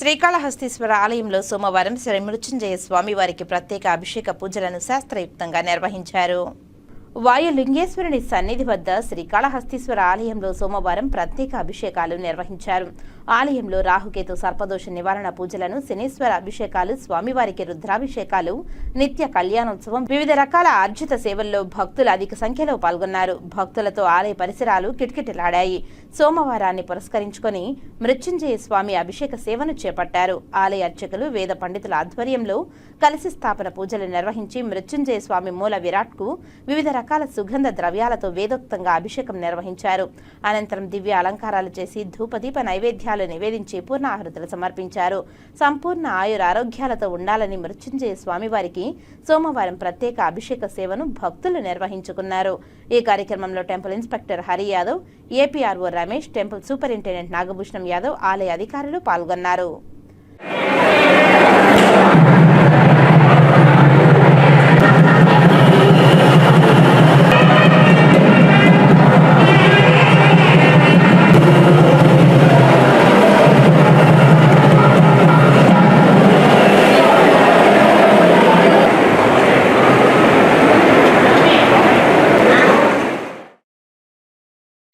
శ్రీకాళహస్తీశ్వర ఆలయంలో సోమవారం శ్రీ మృత్యుంజయ స్వామి వారికి ప్రత్యేక అభిషేక పూజలను శాస్త్రయుక్తంగా నిర్వహించారు. వాయులింగేశ్వరుని సన్నిధి వద్ద శ్రీకాళహస్తీశ్వర ఆలయంలో సోమవారం ప్రత్యేక అభిషేకాలు నిర్వహించారు. ఆలయంలో రాహుకేతు సర్పదోష నివారణ పూజలను శనీశ్వర అభిషేకాలు స్వామివారికి రుద్రాభిషేకాలు నిత్య కళ్యాణోత్సవం వివిధ రకాల ఆర్జిత సేవల్లో భక్తులు అధిక సంఖ్యలో పాల్గొన్నారు. భక్తులతో ఆలయ పరిసరాలు కిటకిటలాడాయి. సోమవారాన్ని పురస్కరించుకొని మృత్యుంజయ స్వామి అభిషేక సేవను చేపట్టారు. ఆలయ అర్చకులు వేద పండితుల ఆధ్వర్యంలో కలిసి స్థాపన పూజలు నిర్వహించి మృత్యుంజయ స్వామి మూల విరాట్కు వివిధ రకాల సుగంధ ద్రవ్యాలతో వేదోక్తంగా అభిషేకం నిర్వహించారు. అనంతరం దివ్య అలంకారాలు చేసి ధూపదీప నైవేద్యాలు నివేదించి పూర్ణాహృతులు సమర్పించారు. సంపూర్ణ ఆయుర ఆరోగ్యాలతో ఉండాలని మృత్యుంజయ స్వామివారికి సోమవారం ప్రత్యేక అభిషేక సేవను భక్తులు నిర్వహించుకున్నారు. ఈ కార్యక్రమంలో temple inspector Hari Yadav APRO Ramesh temple superintendent Nagabhushanam Yadav ఆలయ అధికారులు పాల్గొన్నారు.